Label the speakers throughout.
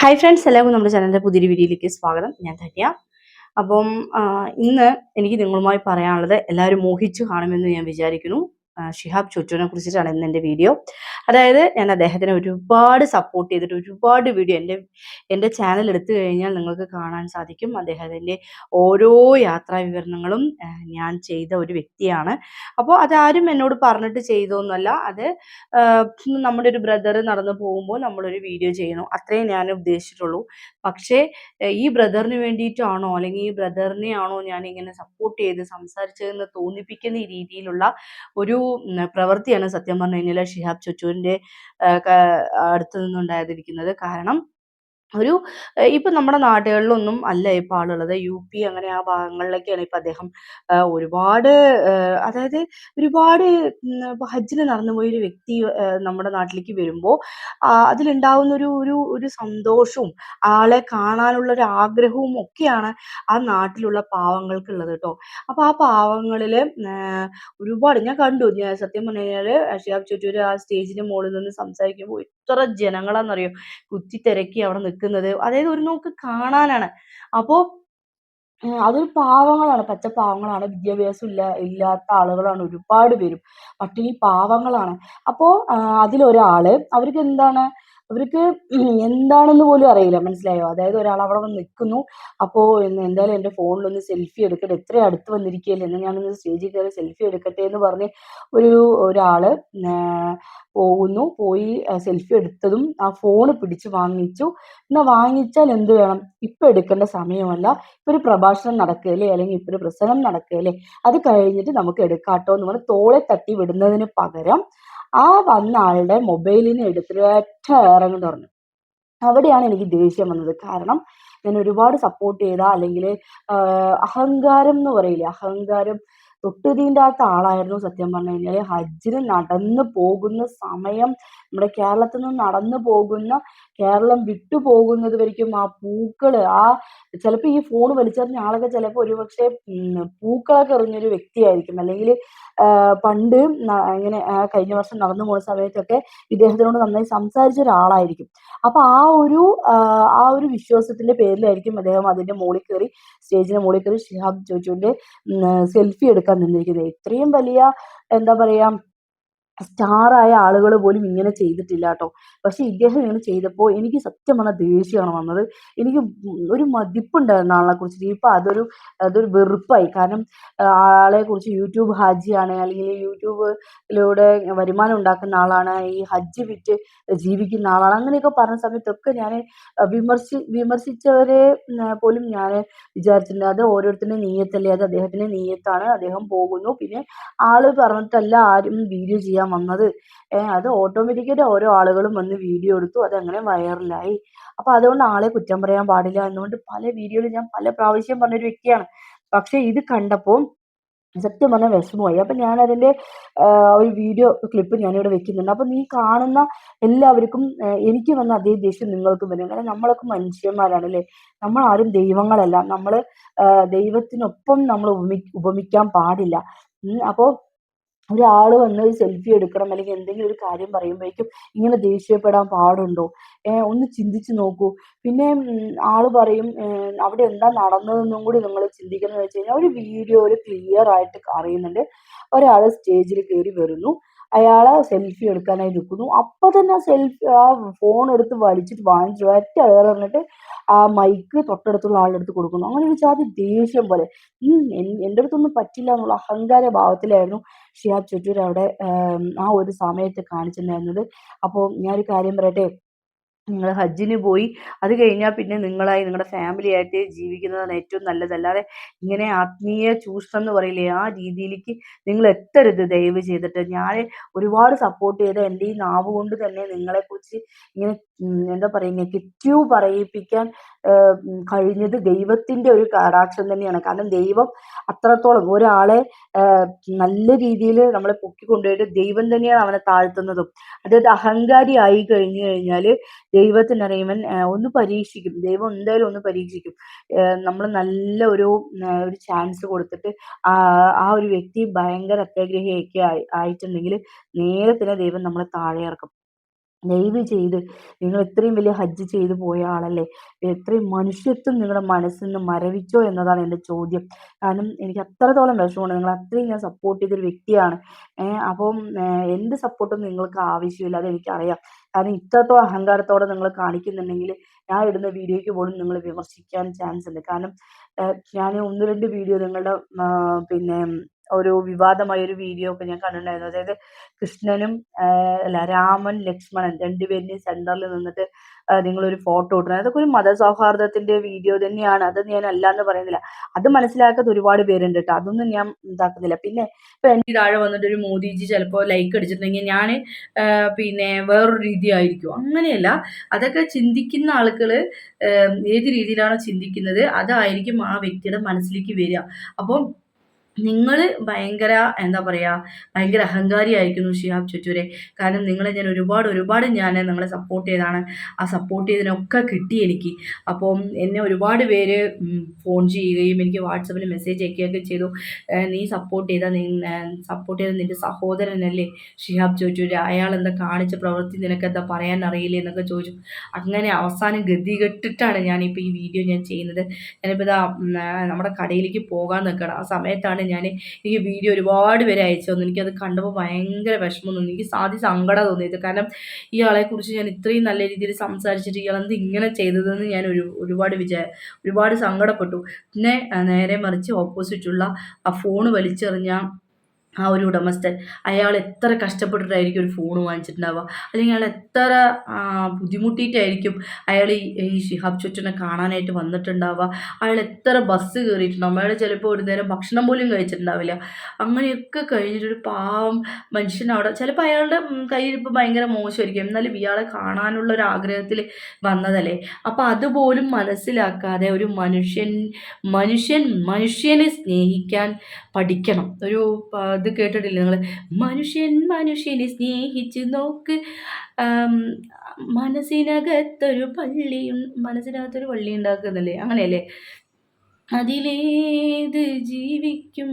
Speaker 1: Hi friends എല്ലാവർക്കും നമ്മുടെ ചാനലിന്റെ പുതിയൊരു വീഡിയോയിലേക്ക് സ്വാഗതം. ഞാൻ ധന്യ. അപ്പം ഇന്ന് എനിക്ക് നിങ്ങളുമായി പറയാനുള്ളത് എല്ലാവരും മോഹിച്ചു കാണുമെന്ന് ഞാൻ വിചാരിക്കുന്നു. ഷിഹാബ് ചുറ്റുവിനെ കുറിച്ചിട്ടാണ് ഇന്ന് എന്റെ വീഡിയോ. അതായത് ഞാൻ അദ്ദേഹത്തിനെ ഒരുപാട് സപ്പോർട്ട് ചെയ്തിട്ട് ഒരുപാട് വീഡിയോ എന്റെ എന്റെ ചാനൽ എടുത്തു കഴിഞ്ഞാൽ നിങ്ങൾക്ക് കാണാൻ സാധിക്കും. അദ്ദേഹത്തിന്റെ ഓരോ യാത്രാ വിവരണങ്ങളും ഞാൻ ചെയ്ത ഒരു വ്യക്തിയാണ്. അപ്പോൾ അതാരും എന്നോട് പറഞ്ഞിട്ട് ചെയ്തോന്നല്ല അത് നമ്മുടെ ഒരു ബ്രദർ നടന്നു പോകുമ്പോൾ നമ്മളൊരു വീഡിയോ ചെയ്യണം. അത്രയും ഞാൻ ഉദ്ദേശിച്ചിട്ടുള്ളൂ. പക്ഷേ ഈ ബ്രദറിന് വേണ്ടിയിട്ടാണോ അല്ലെങ്കിൽ ഈ ബ്രദറിനെ ആണോ ഞാൻ ഇങ്ങനെ സപ്പോർട്ട് ചെയ്ത് സംസാരിച്ചതെന്ന് തോന്നിപ്പിക്കുന്ന രീതിയിലുള്ള ഒരു പ്രവൃത്തിയാണ് സത്യം പറഞ്ഞു കഴിഞ്ഞാൽ ഷിഹാബ് ചുറ്റൂരിന്റെ അടുത്ത് നിന്നുണ്ടായിരിക്കുന്നത് കാരണം ഒരു ഇപ്പൊ നമ്മുടെ നാടുകളിലൊന്നും അല്ല ഇപ്പൊ ആളുള്ളത്. യു പി അങ്ങനെ ആ ഭാഗങ്ങളിലൊക്കെയാണ് ഇപ്പൊ അദ്ദേഹം ഒരുപാട് അതായത് ഒരുപാട് ഹജ്ജിന് നടന്നു പോയൊരു വ്യക്തി നമ്മുടെ നാട്ടിലേക്ക് വരുമ്പോൾ അതിലുണ്ടാവുന്ന ഒരു ഒരു ഒരു സന്തോഷവും ആളെ കാണാനുള്ള ഒരു ആഗ്രഹവും ഒക്കെയാണ് ആ നാട്ടിലുള്ള പാവങ്ങൾക്കുള്ളത് കേട്ടോ അപ്പൊ ആ പാവങ്ങളിൽ ഒരുപാട് ഞാൻ കണ്ടു ഞാൻ സത്യം പറഞ്ഞു കഴിഞ്ഞാൽ ഷിയാബ് ചുറ്റൂര് ആ സ്റ്റേജിന്റെ മുകളിൽ നിന്ന് സംസാരിക്കുമ്പോൾ ഇത്ര ജനങ്ങളാണെന്നറിയോ കുത്തി തിരക്കി അവിടെ നിൽക്കുന്നത്. അതായത് ഒരു നോക്ക് കാണാനാണ്. അപ്പോ അതൊരു പാവങ്ങളാണ്. പച്ച പാവങ്ങളാണ്. വിദ്യാഭ്യാസം ഇല്ല ഇല്ലാത്ത ആളുകളാണ് ഒരുപാട് പേരും. പട്ടിണി പാവങ്ങളാണ്. അപ്പോ അതിലൊരാൾ അവർക്ക് എന്താണ് അവർക്ക് എന്താണെന്ന് പോലും അറിയില്ല. മനസ്സിലായോ? അതായത് ഒരാൾ അവിടെ വന്ന് നിൽക്കുന്നു. അപ്പോൾ എന്തായാലും എന്റെ ഫോണിലൊന്ന് സെൽഫി എടുക്കട്ടെ. എത്ര അടുത്ത് വന്നിരിക്കുകയല്ലേ? എന്നാൽ ഞാനൊന്ന് സ്റ്റേജിൽ കയറി സെൽഫി എടുക്കട്ടെ എന്ന് പറഞ്ഞ് ഒരു ഒരാൾ പോകുന്നു. പോയി സെൽഫി എടുത്തതും ആ ഫോൺ പിടിച്ച് വാങ്ങിച്ചു. എന്നാൽ വാങ്ങിച്ചാൽ എന്ത് വേണം? ഇപ്പം എടുക്കേണ്ട സമയമല്ല. ഇപ്പം ഒരു പ്രഭാഷണം നടക്കുകയല്ലേ? അല്ലെങ്കിൽ ഇപ്പം ഒരു പ്രസംഗം നടക്കുകയല്ലേ? അത് കഴിഞ്ഞിട്ട് നമുക്ക് എടുക്കാട്ടോ എന്ന് പറഞ്ഞ് തോളെ തട്ടി വിടുന്നതിന് പകരം ആ വന്ന ആളുടെ മൊബൈലിനെ എടുത്തിട്ട് ഒറ്റ ഇറങ്ങി പറഞ്ഞു. അവിടെയാണ് എനിക്ക് ദേഷ്യം വന്നത്. കാരണം ഞാൻ ഒരുപാട് സപ്പോർട്ട് ചെയ്ത അല്ലെങ്കിൽ അഹങ്കാരം എന്ന് പറയില്ലേ അഹങ്കാരം തൊട്ട് തീണ്ടാത്ത ആളായിരുന്നു സത്യം പറഞ്ഞു കഴിഞ്ഞാൽ. ഹജ്ജിന് നടന്നു പോകുന്ന സമയം നമ്മുടെ കേരളത്തിൽ നിന്ന് നടന്നു പോകുന്ന കേരളം വിട്ടുപോകുന്നത് വരയ്ക്കും ആ പൂക്കൾ ആ ചിലപ്പോൾ ഈ ഫോൺ വലിച്ചെറിഞ്ഞ ആളൊക്കെ ചിലപ്പോൾ ഒരുപക്ഷെ പൂക്കളൊക്കെ എറിഞ്ഞൊരു വ്യക്തിയായിരിക്കും. അല്ലെങ്കിൽ പണ്ട് ഇങ്ങനെ കഴിഞ്ഞ വർഷം നടന്നു പോകുന്ന സമയത്തൊക്കെ ഇദ്ദേഹത്തിനോട് നന്നായി സംസാരിച്ച ഒരാളായിരിക്കും. അപ്പൊ ആ ഒരു ആ ഒരു വിശ്വാസത്തിന്റെ പേരിലായിരിക്കും അദ്ദേഹം അതിന്റെ മുകളിൽ കയറി സ്റ്റേജിന്റെ മുകളിൽ കയറി ഷിഹാബ് ജോജുവിന്റെ സെൽഫി എടുക്കാൻ നിന്നിരിക്കുന്നത്. ഇത്രയും വലിയ എന്താ പറയാ സ്റ്റാറായ ആളുകൾ പോലും ഇങ്ങനെ ചെയ്തിട്ടില്ല കേട്ടോ പക്ഷെ ഇദ്ദേഹം ഇങ്ങനെ ചെയ്തപ്പോൾ എനിക്ക് സത്യം പറഞ്ഞാൽ ദേഷ്യമാണ് വന്നത്. എനിക്ക് ഒരു മതിപ്പുണ്ടായിരുന്നു ആളെ കുറിച്ചിട്ട്. ഇപ്പം അതൊരു അതൊരു വെറുപ്പായി. കാരണം ആളെ കുറിച്ച് യൂട്യൂബ് ഹാജിയാണ് അല്ലെങ്കിൽ യൂട്യൂബിലൂടെ വരുമാനം ഉണ്ടാക്കുന്ന ആളാണ് ഈ ഹജ്ജ് വിറ്റ് ജീവിക്കുന്ന ആളാണ്. അങ്ങനെയൊക്കെ പറഞ്ഞ സമയത്തൊക്കെ ഞാൻ വിമർശി വിമർശിച്ചവരെ പോലും ഞാൻ വിചാരിച്ചിട്ടുണ്ട്. അത് ഓരോരുത്തരുടെ നീയത്തല്ലേ അത് അദ്ദേഹത്തിന്റെ നീയത്താണ് അദ്ദേഹം പോകുന്നു. പിന്നെ ആൾ പറഞ്ഞിട്ടല്ല ആരും വീഡിയോ ചെയ്യാൻ വന്നത്. അത് ഓട്ടോമാറ്റിക്കായിട്ട് ഓരോ ആളുകളും വന്ന് വീഡിയോ എടുത്തു. അതങ്ങനെ വൈറലായി അപ്പോൾ അതുകൊണ്ട് ആളെ കുറ്റം പറയാൻ പാടില്ല എന്നുകൊണ്ട് പല വീഡിയോയിൽ ഞാൻ പല പ്രാവശ്യം പറഞ്ഞൊരു വ്യക്തിയാണ്. പക്ഷേ ഇത് കണ്ടപ്പോൾ സത്യം പറഞ്ഞാൽ വിഷമമായി. അപ്പം ഞാനതിന്റെ ഒരു വീഡിയോ ക്ലിപ്പ് ഞാനിവിടെ വെക്കുന്നുണ്ട്. അപ്പം നീ കാണുന്ന എല്ലാവർക്കും എനിക്ക് വന്ന അതേ ദേഷ്യം നിങ്ങൾക്കും വരും. കാരണം നമ്മളൊക്കെ മനുഷ്യന്മാരാണ് അല്ലേ? നമ്മൾ ആരും ദൈവങ്ങളല്ല. നമ്മൾ ദൈവത്തിനൊപ്പം നമ്മൾ ഉപമി ഉപമിക്കാൻ പാടില്ല. അപ്പോൾ ഒരാൾ വന്ന് ഒരു സെൽഫി എടുക്കണം അല്ലെങ്കിൽ എന്തെങ്കിലും ഒരു കാര്യം പറയുമ്പോഴേക്കും ഇങ്ങനെ ദേഷ്യപ്പെടാൻ പാടുണ്ടോ? ഒന്ന് ചിന്തിച്ചു നോക്കൂ. പിന്നെ ആൾ പറയും അവിടെ എന്താ നടന്നതെന്നും കൂടി നിങ്ങൾ ചിന്തിക്കുന്നത് വെച്ച് കഴിഞ്ഞാൽ ഒരു വീഡിയോ ഒരു ക്ലിയർ ആയിട്ട് അറിയുന്നുണ്ട് ഒരാൾ സ്റ്റേജിൽ കയറി വരുന്നു. അയാളെ സെൽഫി എടുക്കാനായി നിൽക്കുന്നു അപ്പൊ തന്നെ ആ സെൽഫി ആ ഫോൺ എടുത്ത് വലിച്ചിട്ട് വാങ്ങിച്ചു. ഒറ്റ പറഞ്ഞിട്ട് ആ മൈക്ക് തൊട്ടടുത്തുള്ള ആളുടെ അടുത്ത് കൊടുക്കുന്നു. അങ്ങനെ ഒരു ജാതി ദേഷ്യം പോലെ. എന്റെ അടുത്തൊന്നും പറ്റില്ല എന്നുള്ള അഹങ്കാര ഭാവത്തിലായിരുന്നു ഷിയാബ് ചുറ്റൂർ അവിടെ ആ ഒരു സമയത്ത് കാണിച്ചിട്ടുണ്ടായിരുന്നത് അപ്പോൾ ഞാനൊരു കാര്യം പറയട്ടെ? നിങ്ങൾ ഹജ്ജിന് പോയി. അത് കഴിഞ്ഞാൽ പിന്നെ നിങ്ങളായി നിങ്ങളുടെ ഫാമിലി ആയിട്ട് ജീവിക്കുന്നതാണ് ഏറ്റവും നല്ലത്. അല്ലാതെ ഇങ്ങനെ ആത്മീയ ചൂഷണം എന്ന് പറയില്ലേ ആ രീതിയിലേക്ക് നിങ്ങൾ എത്തരുത് ദയവ് ചെയ്തിട്ട്. ഞാൻ ഒരുപാട് സപ്പോർട്ട് ചെയ്ത എന്റെ ഈ നാവ് കൊണ്ട് തന്നെ നിങ്ങളെക്കുറിച്ച് ഇങ്ങനെ എന്താ പറയുക നെഗറ്റീവ് പറയിപ്പിക്കാൻ കഴിഞ്ഞത് ദൈവത്തിന്റെ ഒരു കടാക്ഷം തന്നെയാണ്. കാരണം ദൈവം അത്രത്തോളം ഒരാളെ നല്ല രീതിയിൽ നമ്മളെ പൊക്കിക്കൊണ്ടുപോയിട്ട് ദൈവം തന്നെയാണ് അവനെ താഴ്ത്തുന്നതും. അതായത് അഹങ്കാരി ആയി കഴിഞ്ഞു കഴിഞ്ഞാൽ ദൈവത്തിനറിയുവൻ ഒന്ന് പരീക്ഷിക്കും. ദൈവം എന്തായാലും ഒന്ന് പരീക്ഷിക്കും. നമ്മൾ നല്ല ഒരു ഒരു ചാൻസ് കൊടുത്തിട്ട് ആ ഒരു വ്യക്തി ഭയങ്കര അത്യാഗ്രഹിയൊക്കെ ആയിട്ടുണ്ടെങ്കിൽ നേരെ ദൈവം നമ്മളെ താഴെ ഇറക്കും ദയവ് ചെയ്ത് നിങ്ങൾ ഇത്രയും വലിയ ഹജ്ജ് ചെയ്തു പോയ ആളല്ലേ? എത്രയും മനുഷ്യത്വം നിങ്ങളുടെ മനസ്സിൽ നിന്ന് മരവിച്ചോ എന്നതാണ് എന്റെ ചോദ്യം. കാരണം എനിക്ക് അത്രത്തോളം വിഷമമാണ് നിങ്ങൾ അത്രയും ഞാൻ സപ്പോർട്ട് ചെയ്തൊരു വ്യക്തിയാണ്. അപ്പം എന്ത് സപ്പോർട്ടും നിങ്ങൾക്ക് ആവശ്യമില്ല. അത് എനിക്കറിയാം. കാരണം ഇത്രത്തോളം അഹങ്കാരത്തോടെ നിങ്ങൾ കാണിക്കുന്നുണ്ടെങ്കിൽ ഞാൻ ഇടുന്ന വീഡിയോയ്ക്ക് പോലും നിങ്ങൾ വിമർശിക്കാൻ ചാൻസ് ഉണ്ട്. കാരണം ഞാൻ ഒന്ന് രണ്ട് വീഡിയോ നിങ്ങളുടെ പിന്നെ ഒരു വിവാദമായ ഒരു വീഡിയോ ഒക്കെ ഞാൻ കണ്ടിട്ടുണ്ടായിരുന്നു. അതായത് കൃഷ്ണനും അല്ല രാമൻ ലക്ഷ്മണൻ രണ്ടുപേരുടെയും സെന്ററിൽ നിന്നിട്ട് നിങ്ങളൊരു ഫോട്ടോ ഇടുന്നത് അതൊക്കെ ഒരു മതസൗഹാർദ്ദത്തിന്റെ വീഡിയോ തന്നെയാണ്. അത് ഞാൻ അല്ല എന്ന് പറയുന്നില്ല. അത് മനസ്സിലാക്കാത്ത ഒരുപാട് പേരുണ്ട് കേട്ടോ. അതൊന്നും ഞാൻ ഇതാക്കുന്നില്ല. പിന്നെ ഇപ്പൊ എനിക്ക് താഴെ വന്നിട്ട് ഒരു മോദിജി ചിലപ്പോ ലൈക്ക് അടിച്ചിട്ടുണ്ടെങ്കിൽ ഞാൻ പിന്നെ വേറൊരു രീതി ആയിരിക്കും അങ്ങനെയല്ല. അതൊക്കെ ചിന്തിക്കുന്ന ആളുകൾ ഏത് രീതിയിലാണോ ചിന്തിക്കുന്നത് അതായിരിക്കും ആ വ്യക്തിയുടെ മനസ്സിലേക്ക് വരിക. അപ്പം നിങ്ങൾ ഭയങ്കര എന്താ പറയുക ഭയങ്കര അഹങ്കാരി അഹങ്കാരിയായിരിക്കുന്നു ഷിഹാബ് ചുറ്റൂരെ. കാരണം നിങ്ങളെ ഞാൻ ഒരുപാട് ഒരുപാട് ഞാൻ നിങ്ങളെ സപ്പോർട്ട് ചെയ്താണ്. ആ സപ്പോർട്ട് ചെയ്തതിനൊക്കെ കിട്ടി എനിക്ക്. അപ്പം എന്നെ ഒരുപാട് പേര് ഫോൺ ചെയ്യുകയും എനിക്ക് വാട്സപ്പിൽ മെസ്സേജ് അയക്കുകയൊക്കെ ചെയ്തു. നീ സപ്പോർട്ട് ചെയ്ത സപ്പോർട്ട് ചെയ്ത നിന്റെ സഹോദരനല്ലേ ഷിഹാബ് ചോദിച്ചു അയാൾ എന്താ കാണിച്ച പ്രവൃത്തി നിനക്ക് എന്താ പറയാൻ അറിയില്ലേ എന്നൊക്കെ ചോദിച്ചു. അങ്ങനെ അവസാനം ഗതികെട്ടിട്ടാണ് ഞാനിപ്പോൾ ഈ വീഡിയോ ഞാൻ ചെയ്യുന്നത്. ഞാനിപ്പോൾ ഇതാ നമ്മുടെ കടയിലേക്ക് പോകാൻ നിൽക്കണം. ആ സമയത്താണ് ഞാൻ എനിക്ക് വീഡിയോ ഒരുപാട് പേര് അയച്ചു തന്നു. എനിക്കത് കണ്ടപ്പോൾ ഭയങ്കര വിഷമം തോന്നി. എനിക്ക് സാധ്യ സങ്കടം തോന്നിയത്. കാരണം ഇയാളെക്കുറിച്ച് ഞാൻ ഇത്രയും നല്ല രീതിയിൽ സംസാരിച്ചിട്ട് ഇയാളെന്ത് ഇങ്ങനെ ചെയ്തതെന്ന് ഞാൻ ഒരു ഒരുപാട് വിചാ ഒരുപാട് സങ്കടപ്പെട്ടു. പിന്നെ നേരെ മറിച്ച് ഓപ്പോസിറ്റുള്ള ആ ഫോൺ വലിച്ചെറിഞ്ഞ ആ ഒരു ഉടമസ്ഥൻ അയാൾ എത്ര കഷ്ടപ്പെട്ടിട്ടായിരിക്കും ഒരു ഫോൺ വാങ്ങിച്ചിട്ടുണ്ടാവുക? അല്ലെങ്കിൽ അയാൾ എത്ര ബുദ്ധിമുട്ടിയിട്ടായിരിക്കും അയാൾ ഈ ഷിഹാബ് ചുറ്റിനെ കാണാനായിട്ട് വന്നിട്ടുണ്ടാവുക? അയാൾ എത്ര ബസ് കയറിയിട്ടുണ്ടാവും? അയാൾ ചിലപ്പോൾ ഒരു നേരം ഭക്ഷണം പോലും കഴിച്ചിട്ടുണ്ടാവില്ല. അങ്ങനെയൊക്കെ കഴിഞ്ഞിട്ടൊരു പാവം മനുഷ്യൻ അവിടെ ചിലപ്പോൾ അയാളുടെ കയ്യിൽ ഇപ്പോൾ ഭയങ്കര മോശമായിരിക്കും. എന്നാലും ഇയാളെ കാണാനുള്ള ഒരു ആഗ്രഹത്തിൽ വന്നതല്ലേ? അപ്പോൾ അതുപോലും മനസ്സിലാക്കാതെ ഒരു മനുഷ്യൻ മനുഷ്യൻ മനുഷ്യനെ സ്നേഹിക്കാൻ പഠിക്കണം. ഒരു ഇത് കേട്ടിട്ടില്ല നിങ്ങൾ മനുഷ്യൻ മനുഷ്യനെ സ്നേഹിച്ച് നോക്ക്. മനസ്സിനകത്തൊരു പള്ളിയും മനസ്സിനകത്തൊരു പള്ളി ഉണ്ടാക്കുന്നില്ലേ? അങ്ങനെയല്ലേ? അതിലേത് ജീവിക്കും?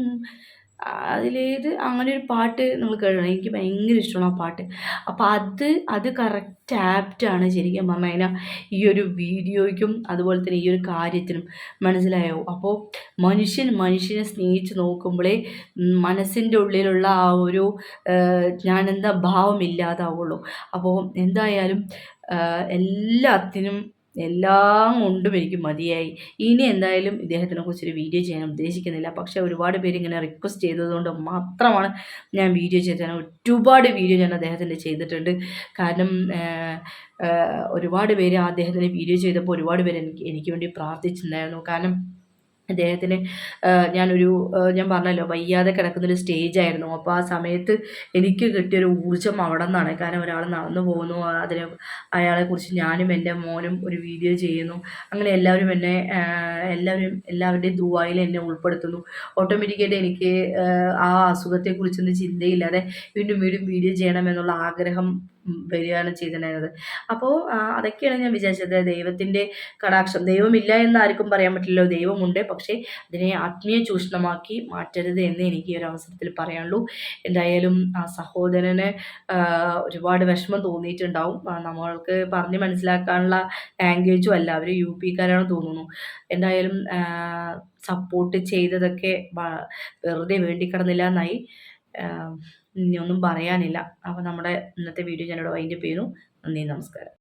Speaker 1: അതിലേത് അങ്ങനെ ഒരു പാട്ട് നമ്മൾ കേൾക്കണം. എനിക്ക് ഭയങ്കര ഇഷ്ടമാണ് ആ പാട്ട്. അപ്പോൾ അത് അത് കറക്റ്റ് ആപ്റ്റാണ് ശരിക്കും പറഞ്ഞു കഴിഞ്ഞാൽ ഈ ഒരു വീഡിയോയ്ക്കും അതുപോലെ തന്നെ ഈ ഒരു കാര്യത്തിനും. മനസ്സിലായോ? അപ്പോൾ മനുഷ്യൻ മനുഷ്യനെ സ്നേഹിച്ച് നോക്കുമ്പോഴേ മനസ്സിന്റെ ഉള്ളിലുള്ള ആ ഒരു ഞാനെന്താ ഭാവം ഇല്ലാതാവുള്ളൂ. അപ്പോൾ എന്തായാലും എല്ലാത്തിനും എല്ലാം കൊണ്ടും എനിക്ക് മതിയായി. ഇനി എന്തായാലും ഇദ്ദേഹത്തിനെ കുറിച്ചൊരു വീഡിയോ ചെയ്യാൻ ഉദ്ദേശിക്കുന്നില്ല. പക്ഷേ ഒരുപാട് പേര് ഇങ്ങനെ റിക്വസ്റ്റ് ചെയ്തതുകൊണ്ട് മാത്രമാണ് ഞാൻ വീഡിയോ ചെയ്തത്. ഒരുപാട് വീഡിയോ ഞാൻ അദ്ദേഹത്തിന്റെ ചെയ്തിട്ടുണ്ട്. കാരണം ഒരുപാട് പേര് അദ്ദേഹത്തിന്റെ വീഡിയോ ചെയ്തപ്പോൾ ഒരുപാട് പേര് എനിക്ക് എനിക്ക് വേണ്ടി പ്രാർത്ഥിച്ചിട്ടുണ്ടായിരുന്നു. കാരണം അദ്ദേഹത്തിന് ഞാനൊരു ഞാൻ പറഞ്ഞല്ലോ വയ്യാതെ കിടക്കുന്നൊരു സ്റ്റേജായിരുന്നു അപ്പോൾ ആ സമയത്ത് എനിക്ക് കിട്ടിയൊരു ഊർജം അവിടെ നിന്നാണ്. കാരണം ഒരാൾ നടന്നു പോകുന്നു അതിനെ അയാളെക്കുറിച്ച് ഞാനും എന്റെ മോനും ഒരു വീഡിയോ ചെയ്യുന്നു. അങ്ങനെ എല്ലാവരും എന്നെ എല്ലാവരും എല്ലാവരുടെയും ദുബായിൽ എന്നെ ഉൾപ്പെടുത്തുന്നു. ഓട്ടോമാറ്റിക്കായിട്ട് എനിക്ക് ആ അസുഖത്തെക്കുറിച്ചൊന്നും ചിന്തയില്ലാതെ വീണ്ടും വീണ്ടും വീഡിയോ ചെയ്യണമെന്നുള്ള ആഗ്രഹം വരികയാണ് ചെയ്തിട്ടുണ്ടായിരുന്നത്. അപ്പോൾ അതൊക്കെയാണ് ഞാൻ വിചാരിച്ചത്. ദൈവത്തിന്റെ കടാക്ഷം. ദൈവമില്ല എന്ന് ആർക്കും പറയാൻ പറ്റില്ലല്ലോ. ദൈവമുണ്ട്. പക്ഷേ അതിനെ ആത്മീയ ചൂഷണമാക്കി മാറ്റരുത് എന്ന് എനിക്ക് ഒരു അവസരത്തിൽ പറയാനുള്ളൂ. എന്തായാലും ആ സഹോദരന് ഒരുപാട് വിഷമം തോന്നിയിട്ടുണ്ടാവും. നമ്മൾക്ക് പറഞ്ഞ് മനസ്സിലാക്കാനുള്ള ലാംഗ്വേജും അല്ല. അവർ യു പിക്കാരാണ് തോന്നുന്നു. എന്തായാലും സപ്പോർട്ട് ചെയ്തതൊക്കെ വെറുതെ വേണ്ടി കിടന്നില്ല എന്നായി ഇനിയൊന്നും പറയാനില്ല. അപ്പോൾ നമ്മുടെ ഇന്നത്തെ വീഡിയോ ഞാനിവിടെ വൈൻഡപ്പ് ചെയ്യുന്നു. നന്ദി നമസ്കാരം.